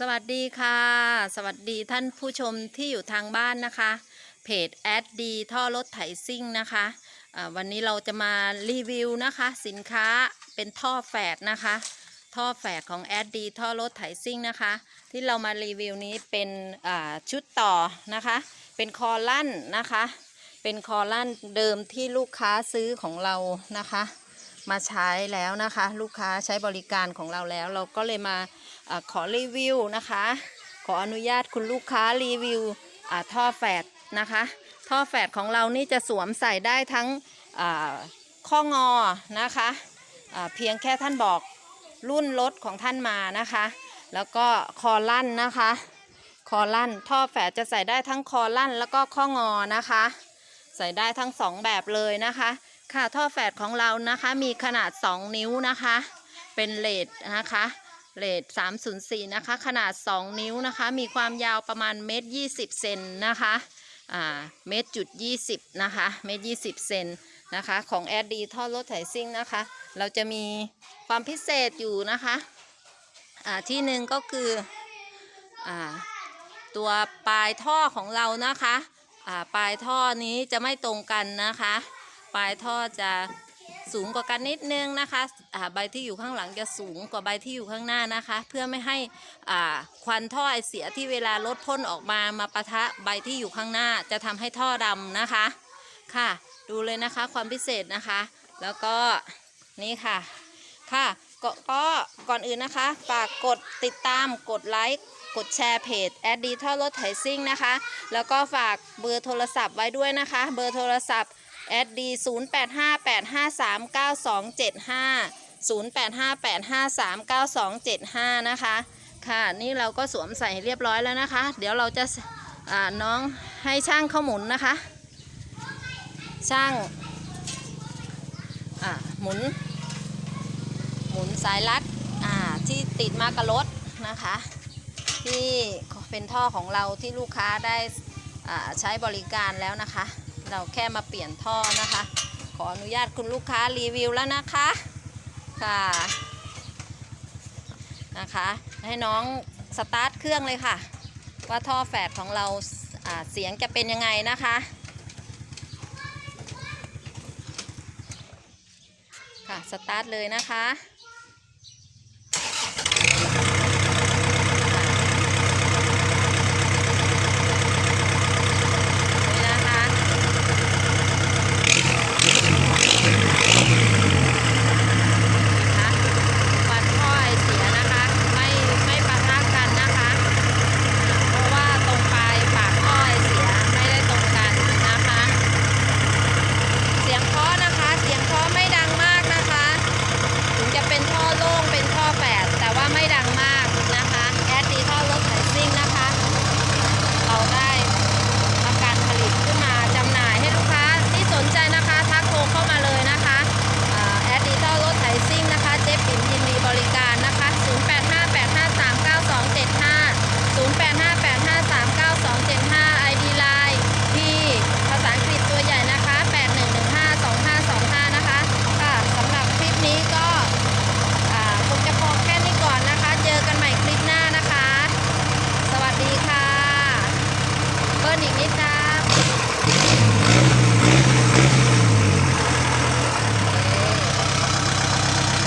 สวัสดีค่ะ สวัสดีท่านผู้ชมที่อยู่ทางบ้านนะคะ เพจแอดดีท่อรถไถซิ่งนะคะอ่าวันนี้เราจะมารีวิวนะคะ สินค้าเป็นท่อแฝดนะคะ ท่อแฝดของแอดดีท่อรถไถซิ่งนะคะ ที่เรามารีวิวนี้เป็นชุดต่อนะคะ เป็นคอลั่นนะคะ เป็นคอลั่นเดิมที่ลูกค้าซื้อของเรานะคะ มาใช้แล้วนะคะ ลูกค้าใช้บริการของเราแล้ว เราก็เลยมาอขอรีวิวนะคะ ขออนุญาตคุณลูกค้ารีวิวท่อแฝดนะคะ ท่อแฝดของเรานี่จะสวมใส่ได้ทั้งข้องอนะคะเพียงแค่ท่านบอกรุ่นรถของท่านมานะคะ แล้วก็คอลั่นนะคะ คอลั่นท่อแฝดจะใส่ได้ทั้งคอลั่นแล้วก็ข้องอนะคะ ใส่ได้ทั้งสองแบบเลยนะคะ ค่ะท่อแฝดของเรานะคะมีขนาด 2 นิ้วนะคะ เป็นเลดนะคะเลด304 นะคะ ขนาด 2 นิ้วนะคะ มีความยาวประมาณเมตร20 เซนนะคะอ่าเมตรจุด20 นะคะเมตร20 เซนนะคะของแอดดีท่อรถไถซิ่งนะคะ เราจะมีความพิเศษอยู่นะคะอ่าที่หนึ่งก็คืออ่าตัวปลายท่อของเรานะคะอ่าปลายท่อนี้จะไม่ตรงกันนะคะ ปลายท่อจะสูงกว่ากันนิดนึงนะคะใบที่อยู่ข้างหลังจะสูงกว่าใบที่อยู่ข้างหน้านะคะ เพื่อไม่ให้ควันท่อไอเสียที่เวลารถพ่นออกมามาปะทะใบที่อยู่ข้างหน้าจะทำให้ท่อดำนะคะค่ะ ดูเลยนะคะความพิเศษนะคะ แล้วก็นี่ค่ะค่ะก็ก็ก่อนอื่นนะคะฝากกดติดตามกดไลค์กดแชร์เพจแอดดีท่อรถไถซิ่งนะคะ แล้วก็ฝากเบอร์โทรศัพท์ไว้ด้วยนะคะ เบอร์โทรศัพท์ แอดดี0 8 5 8 5 3 9 2 7 5 0 8 5 8 5 3 9 2 7 5นะคะ ค่ะ นี่เราก็สวมใส่เรียบร้อยแล้วนะคะ เดี๋ยวเราจะน้องให้ช่างเข้าหมุนนะคะ ช่างอ่าหมุน หมุนสายรัดอ่าที่ติดมากับรถนะคะ ที่เป็นท่อของเราที่ลูกค้าได้อ่าใช้บริการแล้วนะคะ เราแค่มาเปลี่ยนท่อนะคะ ขออนุญาตคุณลูกค้ารีวิวแล้วนะคะค่ะนะคะ ให้น้องสตาร์ทเครื่องเลยค่ะ ว่าท่อแฝดของเราเสียงจะเป็นยังไงนะคะค่ะสตาร์ทเลยนะคะ